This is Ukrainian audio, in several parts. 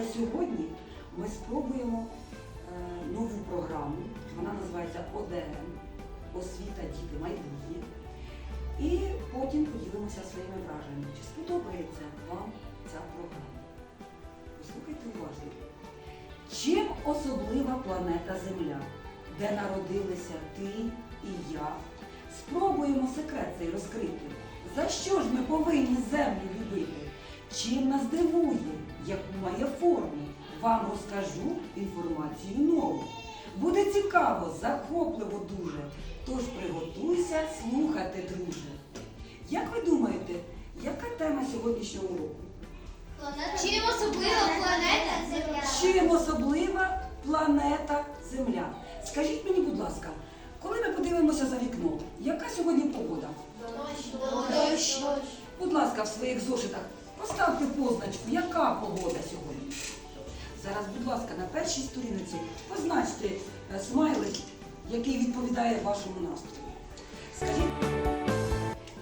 Але сьогодні ми спробуємо е, нову програму. Вона називається ОДН Освіта Діти майбутнє. І потім поділимося своїми враженнями. Чи сподобається вам ця програма? Послухайте уважно. Чим особлива планета Земля, де народилися ти і я? Спробуємо секрет цей розкрити. За що ж ми повинні землю любити? Чим нас дивує? Яку має форму? Вам розкажу інформацію нову. Буде цікаво, захопливо дуже. Тож приготуйся слухати, друже. Як ви думаєте, яка тема сьогоднішнього уроку? Чим особлива планета Земля? Чим особлива планета Земля? Скажіть мені, будь ласка, коли ми подивимося за вікно, яка сьогодні погода? Дощ. Будь ласка, в своїх зошитах поставте позначку, яка погода сьогодні. Зараз, будь ласка, на першій сторінці позначте е, смайлик, який відповідає вашому настрою. Скажіть,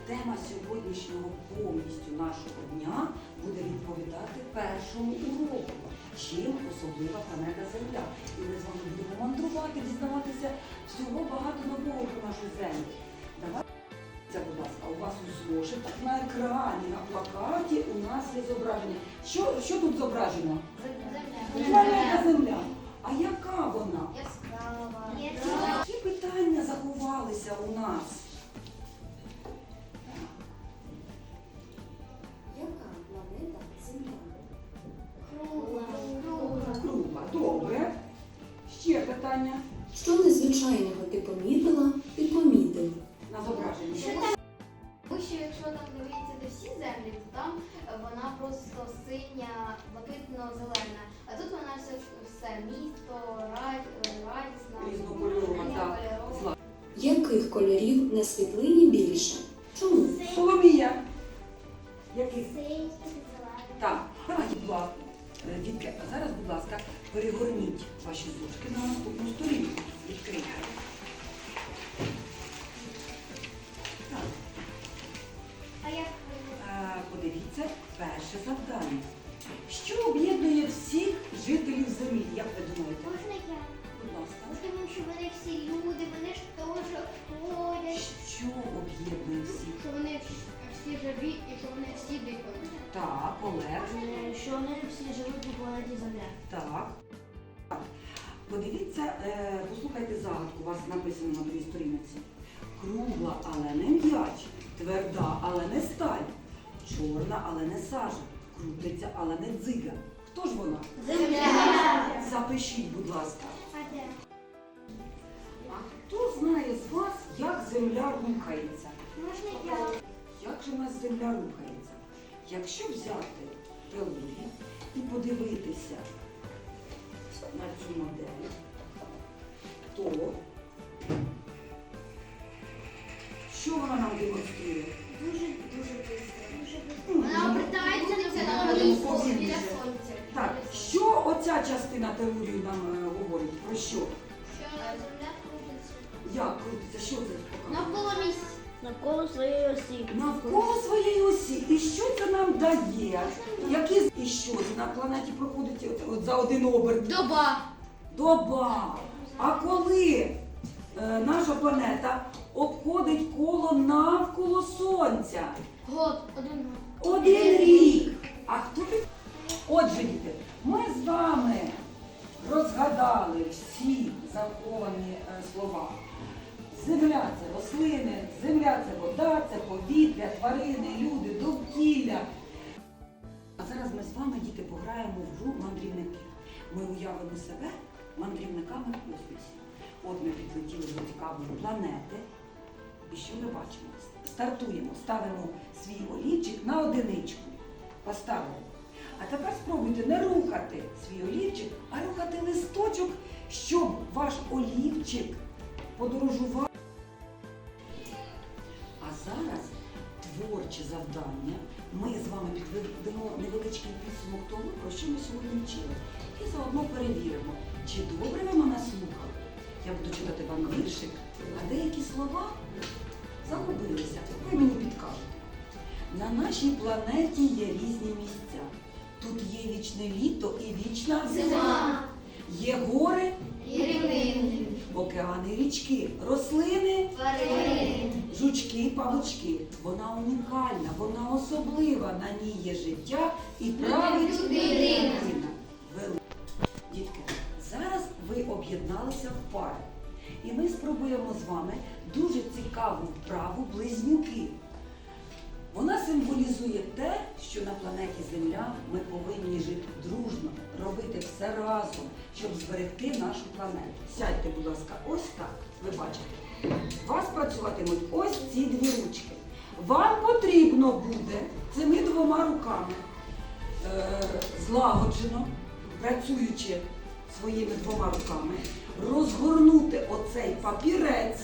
тема сьогоднішнього повністю нашого дня буде відповідати першому уроку. Чим особлива планета Земля? І ми з вами будемо мандрувати, дізнаватися всього багато нового про нашу землю. Зошитах на екрані, на плакаті у нас є зображення. Що, що тут зображено? Планета Земля. А яка вона? Яскрава. Які питання заховалися у нас? Яка планета Земля? Кругла. Добре. Ще питання Що незвичайного ти помітила і помітив? на зображенні. Що якщо там дивитися до всі землі, то там е, вона просто синя, блакитно-зелена. А тут вона все, все місто, радісна, Різнокольорова, так. Яких кольорів на світлині більше? Чому? Соломія. Який? Так, давайте, будь ласка. Е, Дітки, а зараз, будь ласка, перегорніть ваші зошки на наступну сторінку. Відкрийте. Перше завдання. Що об'єднує всіх жителів землі? Як ви думаєте? можна я? Будь ласка. Тому що вони всі люди, вони ж теж ходять, Що об'єднує всіх? що вони всі живі і що вони всі дихають. Так, Олег. Що вони всі живуть на планеті Земля. Так. Так. Подивіться, е, послухайте загадку, у вас написано на другій сторінці. Кругла, але не м'яч, тверда, але не сталь, чорна, але не сажа, крутиться, але не дзига. Хто ж вона? Земля. Запишіть, будь ласка. А хто знає з вас, як земля рухається? Можна я? Як же в нас земля рухається? Якщо взяти теорію і подивитися на цю модель, то що вона нам демонструє? Дуже, дуже близько. Дуже Вона обертається на ну, біля сонця. Так, що оця частина теорії нам е, говорить? Про що? Що земля крутиться? Як крутиться? Що це показує? Навколо місця. Навколо своєї осі. Навколо своєї осі. І що це нам дає? Які з- і що це на планеті проходить от, от за один оберт? Доба. Доба. А коли е, наша планета обходить коло навколо сонця? Год. Один год. Один рік. А хто під... Отже, діти, ми з вами розгадали всі заховані е, слова. Земля це рослини, земля це вода, це повітря, тварини, люди, довкілля. А зараз ми з вами, діти, пограємо в гру мандрівники. Ми уявимо себе мандрівниками в космосі. От ми підлетіли до цікавої планети. Що ми бачимо? Стартуємо, ставимо свій олівчик на одиничку. Поставили. А тепер спробуйте не рухати свій олівчик, а рухати листочок, щоб ваш олівчик подорожував. А зараз творче завдання. Ми з вами підведемо невеличкий підсумок того, про що ми сьогодні вчили. І заодно перевіримо, чи добре ви мене слухали. Я буду читати вам віршик, а деякі слова загубилися. Ви мені підкажете. На нашій планеті є різні місця. Тут є вічне літо і вічна зима. Є гори, І рівнини. океани океани, річки, рослини, Тварини. жучки, павучки. Вона унікальна, вона особлива. На ній є життя і править людина. Дітки, зараз ви об'єдналися в пари. І ми спробуємо з вами дуже цікаву вправу близнюки. Вона символізує те, що на планеті Земля ми повинні жити дружно, робити все разом, щоб зберегти нашу планету. Сядьте, будь ласка, ось так. Ви бачите. У вас працюватимуть ось ці дві ручки. Вам потрібно буде цими двома руками е, злагоджено, працюючи своїми двома руками, розгорнути оцей папірець